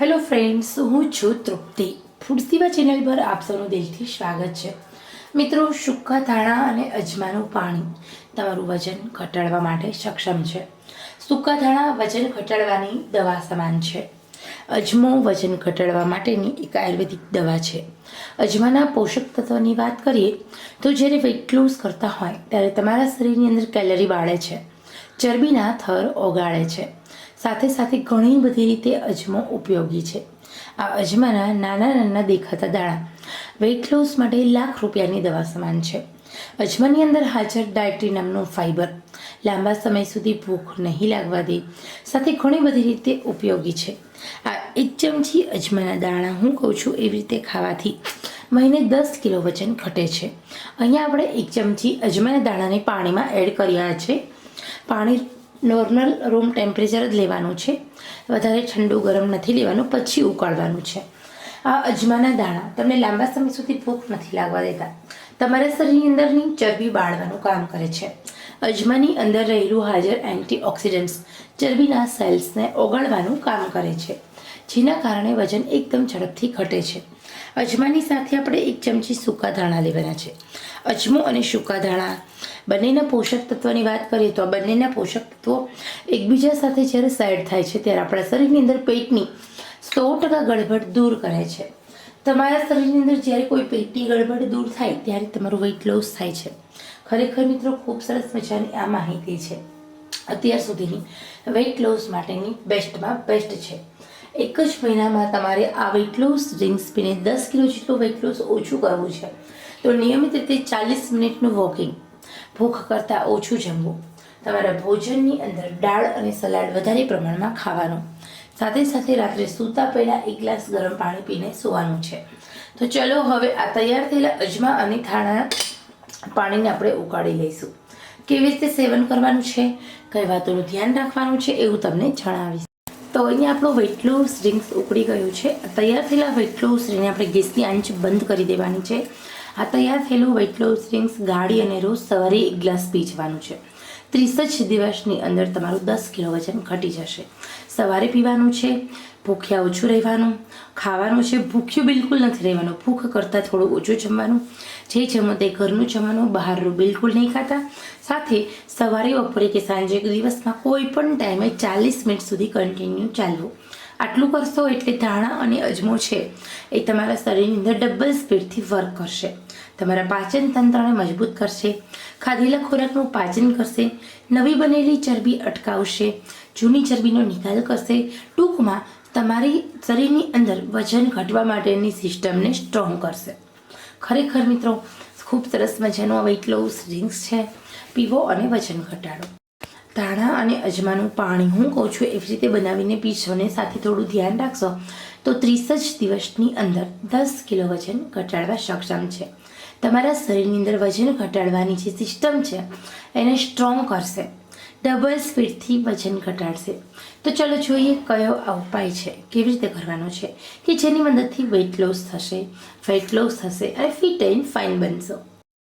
Hello friends, હું છું તૃપ્તિ. ફૂડસીવા channel પર આપ સૌનું દિલથી સ્વાગત છે. મિત્રો, સૂકા ધાણા અને અજમાનું પાણી તમારું વજન ઘટાડવા માટે સક્ષમ છે. સૂકા ધાણા વજન ઘટાડવાની દવા સમાન છે. અજમો વજન ઘટાડવા માટેની એક આયુર્વેદિક દવા છે. અજમાના પોષક તત્વની વાત કરીએ તો જ્યારે વેઇટ લોસ કરતા હોય, ત્યારે તમારા શરીરની અંદર કેલરી બાળે છે. ચરબીના થર ઓગાળે છે. સાથે સાથે ઘણી બધી રીતે અજમો ઉપયોગી છે. આ અજમાના નાના નાના દેખાતા દાણા વેઇટ લોસ માટે લાખ રૂપિયાની દવા સમાન છે. અજમાની અંદર હાજર ડાયટ્રી નામનું ફાઇબર લાંબા સમય સુધી ભૂખ નહીં લાગવા દે, સાથે ઘણી બધી રીતે ઉપયોગી છે. આ એક ચમચી અજમાના દાણા હું કહું છું એવી રીતે ખાવાથી મહિને દસ કિલો વજન ઘટે છે. અહીંયા આપણે એક ચમચી અજમાના દાણાને પાણીમાં એડ કર્યા છે. પાણી નોર્મલ રૂમ ટેમ્પરેચર જ લેવાનું છે. વધારે ઠંડુ ગરમ નથી લેવાનું, પછી ઉકાળવાનું છે. આ અજમાના દાણા તમને લાંબા સમય સુધી ભૂખ નથી લાગવા દેતા. તમારા શરીરની અંદરની ચરબી બાળવાનું કામ કરે છે. અજમાની અંદર રહેલું હાજર એન્ટીઓક્સિડન્ટ્સ ચરબીના સેલ્સને ઓગાળવાનું કામ કરે છે, જેના કારણે વજન એકદમ ઝડપથી ઘટે છે. અજમાની સાથે આપણે એક ચમચી સૂકા ધાણા લેવાના છે. અજમો અને સૂકા ધાણા. બંનેના પોષક તત્વની વાત કરીએ તો આ બંનેના પોષક તત્વો એકબીજા સાથે જ્યારે સાઇડ થાય છે ત્યારે આપણા શરીરની અંદર પેટની સો ટકા ગડબડ દૂર કરે છે. તમારા શરીરની અંદર જ્યારે કોઈ પેટની ગડબડ દૂર થાય ત્યારે તમારું વેઇટ લોસ થાય છે. ખરેખર મિત્રો, ખૂબ સરસ મજાની આ માહિતી છે. અત્યાર સુધીની વેઇટ લોસ માટેની બેસ્ટમાં બેસ્ટ છે. એક જ મહિનામાં તમારે આ વેઇટ લોસ ડ્રિંક્સ પીને દસ કિલો જેટલું વેઇટ લોસ ઓછું કરવું છે. તો નિયમિત રીતે ચાલીસ મિનિટનું વોકિંગ. ભૂખ કરતાં ઓછું જમવું. તમારા ભોજનની અંદર દાળ અને સલાડ વધારે પ્રમાણમાં ખાવાનું. સાથે સાથે રાત્રે સૂતા પહેલાં એક ગ્લાસ ગરમ પાણી પીને સૂવાનું છે. તો ચલો હવે આ તૈયાર થયેલા અજમા અને થાણા પાણીને આપણે ઉકાળી લઈશું. કેવી રીતે સેવન કરવાનું છે? કઈ વાતોનું ધ્યાન રાખવાનું છે એવું તમને જણાવીશ. તો અહીંયા આપણો વેઇટ લોસ ડ્રિંક્સ ઉકળી ગયું છે. તૈયાર થયેલા વેઇટ લોસ આપણે ગેસની આંચ બંધ કરી દેવાની છે. આ તૈયાર થયેલું વેઇટ લોસ ડ્રિંક્સ ગાળી અને રોજ સવારે એક ગ્લાસ પી જવાનું છે. ત્રીસ જ દિવસની અંદર તમારું દસ કિલો વજન ઘટી જશે. સવારે પીવાનું છે, ભૂખ્યા ઓછું રહેવાનું, ખાવાનું છે, ભૂખ્યું બિલકુલ નથી રહેવાનું, ભૂખ કરતાં થોડું ઓછું જમવાનું, જે જમો તે ઘરનું જમવાનું, બહારનું બિલકુલ નહીં ખાતા. સાથે સવારે, બપોરે કે સાંજે દિવસમાં કોઈ પણ ટાઈમે ચાલીસ મિનિટ સુધી કન્ટિન્યુ ચાલવું. આટલું કરશો એટલે ધાણા અને અજમો છે. એ તમારા શરીરની અંદર ડબલ સ્પીડથી વર્ક કરશે. તમારા પાચન તંત્રને મજબૂત કરશે. ખાધેલા ખોરાકનું પાચન કરશે. નવી બનેલી ચરબી અટકાવશે. જૂની ચરબીનો નિકાલ કરશે. ટૂંકમાં તમારી શરીરની અંદર વજન ઘટવા માટેની સિસ્ટમને સ્ટ્રોંગ કરશે. ખરેખર મિત્રો, ખૂબ સરસ મજાનું વેઇટ લોસ ડ્રિંક્સ છે. પીવો અને વજન ઘટાડો. ધાણા અને અજમાનું પાણી. હું કહું છું, એવી રીતે બનાવીને પીશો અને સાથે થોડું ધ્યાન રાખશો તો ત્રીસ જ દિવસની અંદર દસ કિલો વજન ઘટાડવા સક્ષમ છે. તમારા શરીરની અંદર વજન ઘટાડવાની જે સિસ્ટમ છે, એને સ્ટ્રોંગ કરશે. ડબલ સ્પીડથી વજન ઘટાડશે. તો ચલો જોઈએ કયો આ ઉપાય છે, કેવી રીતે કરવાનો છે કે જેની મદદથી વેઇટ લોસ થશે ફેટ લોસ થશે અને ફિટ એન્ડ ફાઇન બનશો.